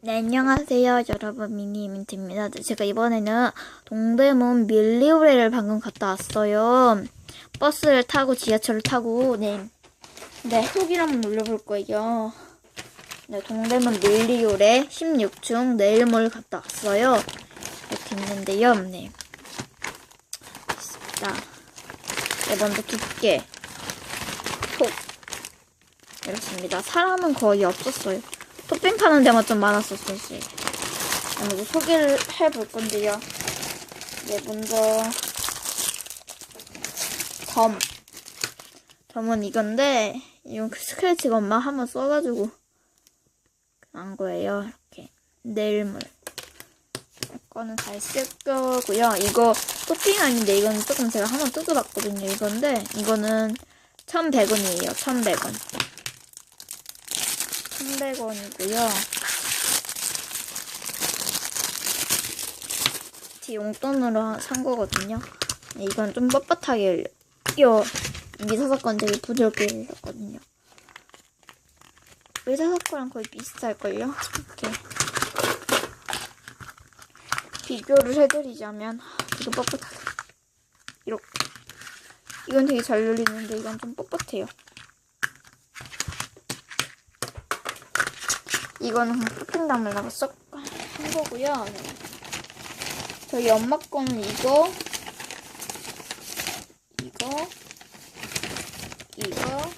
네, 안녕하세요. 여러분, 미니민트입니다. 네, 제가 이번에는 동대문 밀리오레를 방금 갔다 왔어요. 버스를 타고 지하철을 타고, 네. 네, 후기를 한번 눌러볼 거예요. 네, 동대문 밀리오레 16층 내일몰 갔다 왔어요. 이렇게 있는데요. 네. 있습니다. 네, 먼저 두께. 톡. 이렇습니다. 사람은 거의 없었어요. 토핑 파는 데만 좀 많았었어요. 먼저 소개를 해볼 건데요. 네, 먼저 점. 점은 이건데 이건 그 스크래치 것만 한번 써가지고 한 거예요. 이렇게 내일물. 이거는 잘 쓸 거고요. 이거 토핑 아닌데 이건 조금 제가 한번 뜯어봤거든요. 이건데 이거는 1,100원이에요. 1,100원. 1,100원이고요. 제 용돈으로 산 거거든요. 네, 이건 좀 뻣뻣하게 요 미사 사건 되게 부드럽게 흘렸거든요. 미사사건랑 거의 비슷할걸요? 이렇게 비교를 해드리자면 되게 뻣뻣하게 이렇게 이건 되게 잘 열리는데 이건 좀 뻣뻣해요. 이거는 그냥 토핑 담으려고 썩한 거고요. 네. 저희 엄마 거는 이거, 이거, 이거,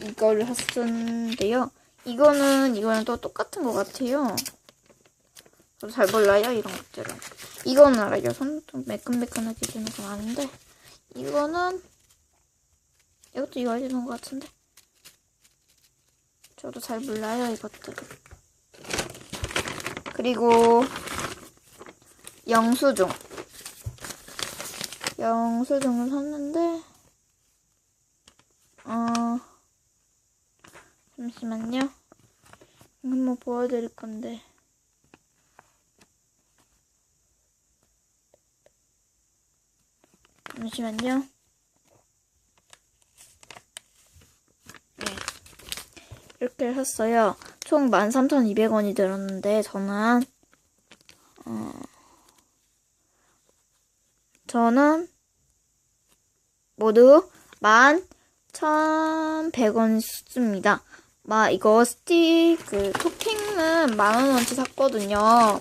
이거를 샀었는데요. 이거는 이거는 또 똑같은 것 같아요. 저도 잘 몰라요 이런 것들은. 이거는 알아요. 손좀 매끈매끈하게 주는 건 아는데 이거는 이것도 이거 해주는 것 같은데. 저도 잘 몰라요, 이것들. 그리고 영수증. 영수증을 샀는데 어 잠시만요. 한번 보여드릴 건데. 잠시만요. 이렇게 샀어요. 총 13,200원이 들었는데, 저는, 어, 저는 모두 11,100원 씁니다. 막, 이거 스틱, 그, 토핑은 만원어치 샀거든요.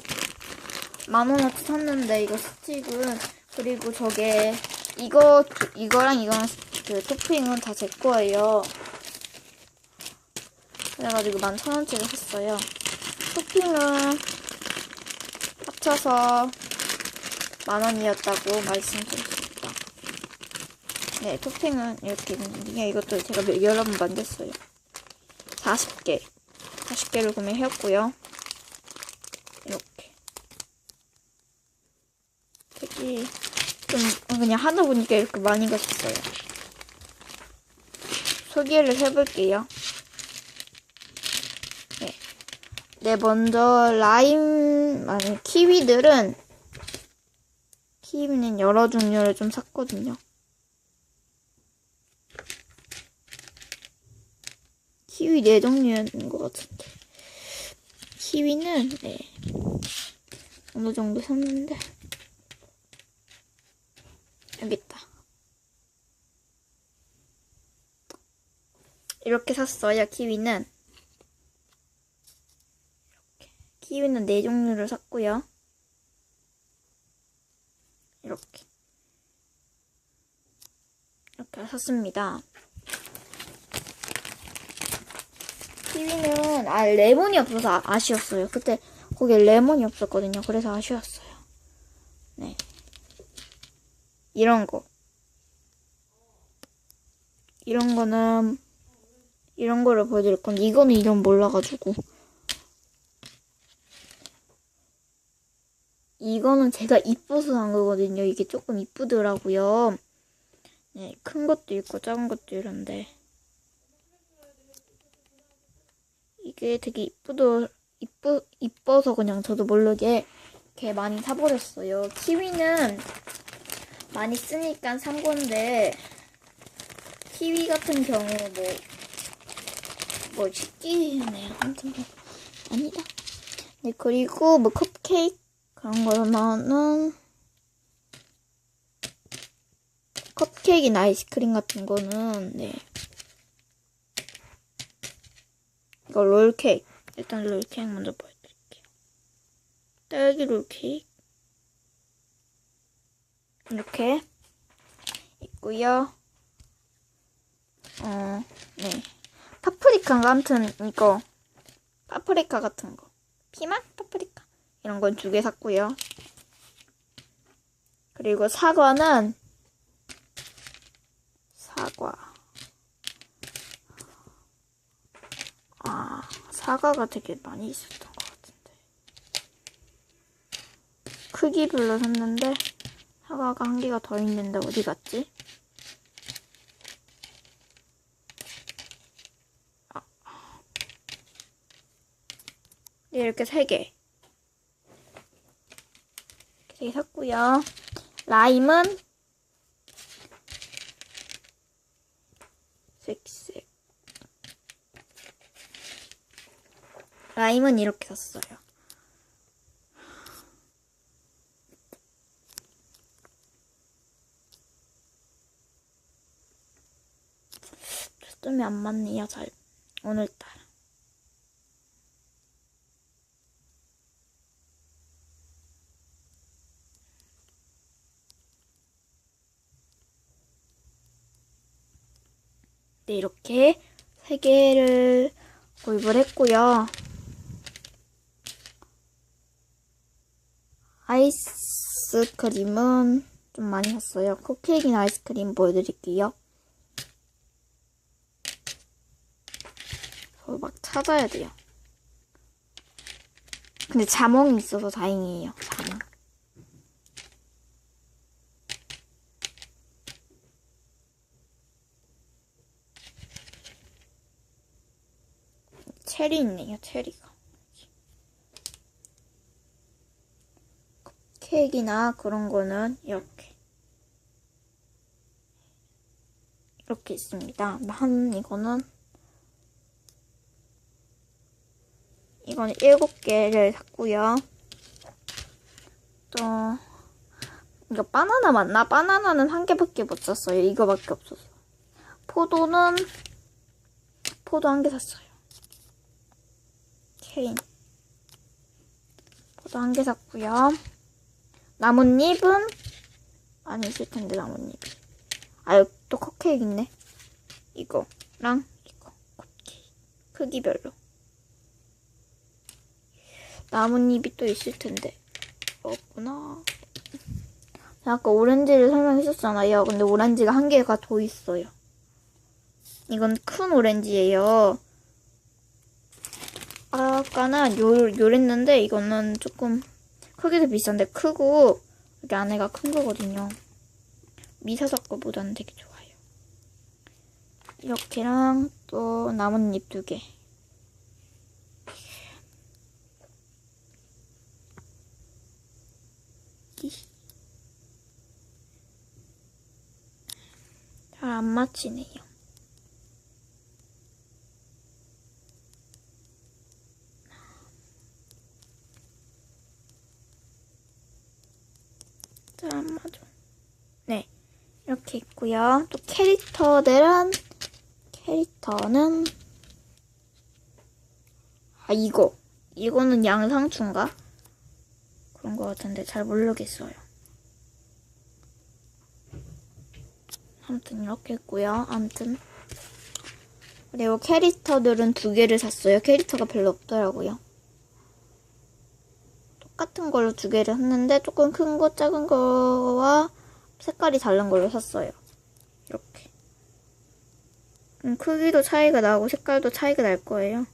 만원어치 샀는데, 이거 스틱은, 그리고 저게, 이거, 이거랑 이거랑 그 토핑은 다 제 거예요. 그래가지고 11,000원치를 샀어요. 토핑은 합쳐서 만원이었다고 말씀드렸습니다. 네, 토핑은 이렇게 있는데, 이것도 제가 여러 번 만졌어요. 40개. 40개를 구매했고요. 이렇게. 되게 좀 그냥 하다 보니까 이렇게 많이 갔었어요. 소개를 해볼게요. 네, 먼저 라임 아니 키위들은 키위는 여러 종류를 좀 샀거든요. 키위 네 종류였는 것 같은데 키위는 네 어느 정도 샀는데 여기 있다. 이렇게 샀어요. 키위는. 키위는 네 종류를 샀고요. 이렇게. 이렇게 샀습니다. 키위는 아 레몬이 없어서 아, 아쉬웠어요. 그때 거기에 레몬이 없었거든요. 그래서 아쉬웠어요. 네. 이런 거. 이런 거는 이런 거를 보여드릴 건데 이거는 이름 몰라가지고 이거는 제가 이뻐서 산 거거든요. 이게 조금 이쁘더라고요. 네, 큰 것도 있고 작은 것도 이런데 이게 되게 이쁘더 이쁘 이뻐서 그냥 저도 모르게 이렇게 많이 사버렸어요. 키위는 많이 쓰니까 산 건데 키위 같은 경우 뭐뭐 식기네요. 아무튼 뭐 아니다. 네, 그리고 뭐 컵케이크 그런 거는 컵케이크나 아이스크림 같은 거는 네. 이거 롤케이크. 일단 롤케이크 먼저 보여드릴게요. 딸기 롤케이크. 이렇게 있고요. 어, 네. 파프리카인가 아무튼 이거 파프리카 같은 거. 피망? 파프리카. 이런 건 두 개 샀고요. 그리고 사과는 사과. 아, 사과가 되게 많이 있었던 것 같은데. 크기별로 샀는데 사과가 한 개가 더 있는데 어디 갔지? 아. 네, 이렇게 세 개. 이렇게 샀고요. 라임은 색색. 라임은 이렇게 샀어요. 초점이 안 맞네요, 잘. 오늘따라. 네, 이렇게 세 개를 구입을 했고요. 아이스크림은 좀 많이 샀어요. 쿠키이나 아이스크림 보여드릴게요. 저막 찾아야 돼요. 근데 자몽이 있어서 다행이에요. 자몽. 체리 있네요, 체리가. 케이크나 그런 거는 이렇게. 이렇게 있습니다. 한 이거는 이거는 일곱 개를 샀고요. 또 이거 바나나 맞나? 바나나는 한 개밖에 못 샀어요. 이거밖에 없었어. 포도는 포도 한 개 샀어요. 케인. 포도 한 개 샀고요. 나뭇잎은 많이 있을 텐데 나뭇잎. 아 여기 또 컵케이크 있네. 이거랑 이거 컵케이크 크기별로. 나뭇잎이 또 있을 텐데 없구나. 아까 오렌지를 설명했었잖아요. 근데 오렌지가 한 개가 더 있어요. 이건 큰 오렌지예요. 아까는 요, 요랬는데 이거는 조금 크기도 비싼데 크고 여기 안에가 큰 거거든요. 미사석 거보다는 되게 좋아요. 이렇게랑 또 나뭇잎 두 개. 잘 안 맞히네요. 잘 안 맞아. 네. 이렇게 있고요. 또 캐릭터들은 캐릭터는 아 이거 이거는 양상추인가 그런 거 같은데 잘 모르겠어요. 아무튼 이렇게 있고요. 아무튼 그리고 캐릭터들은 두 개를 샀어요. 캐릭터가 별로 없더라고요. 똑같은 걸로 두 개를 샀는데 조금 큰 거, 작은 거와 색깔이 다른 걸로 샀어요. 이렇게. 음, 크기도 차이가 나고 색깔도 차이가 날 거예요.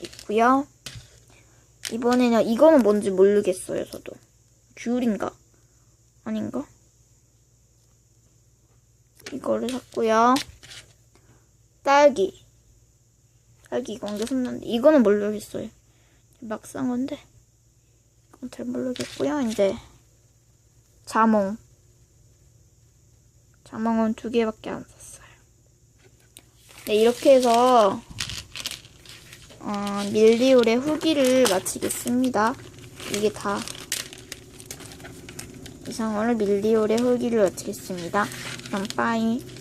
있고요. 이번에는 이거는 뭔지 모르겠어요, 저도. 귤인가? 아닌가? 이거를 샀고요. 딸기. 딸기 이거 언제 샀는데 이거는 모르겠어요. 막 산 건데 이건 잘 모르겠고요. 이제 자몽. 자몽은 두 개밖에 안 샀어요. 네, 이렇게 해서 어, 밀리올의 후기를 마치겠습니다. 이게 다 이상으로 밀리올의 후기를 마치겠습니다. 그럼 빠이.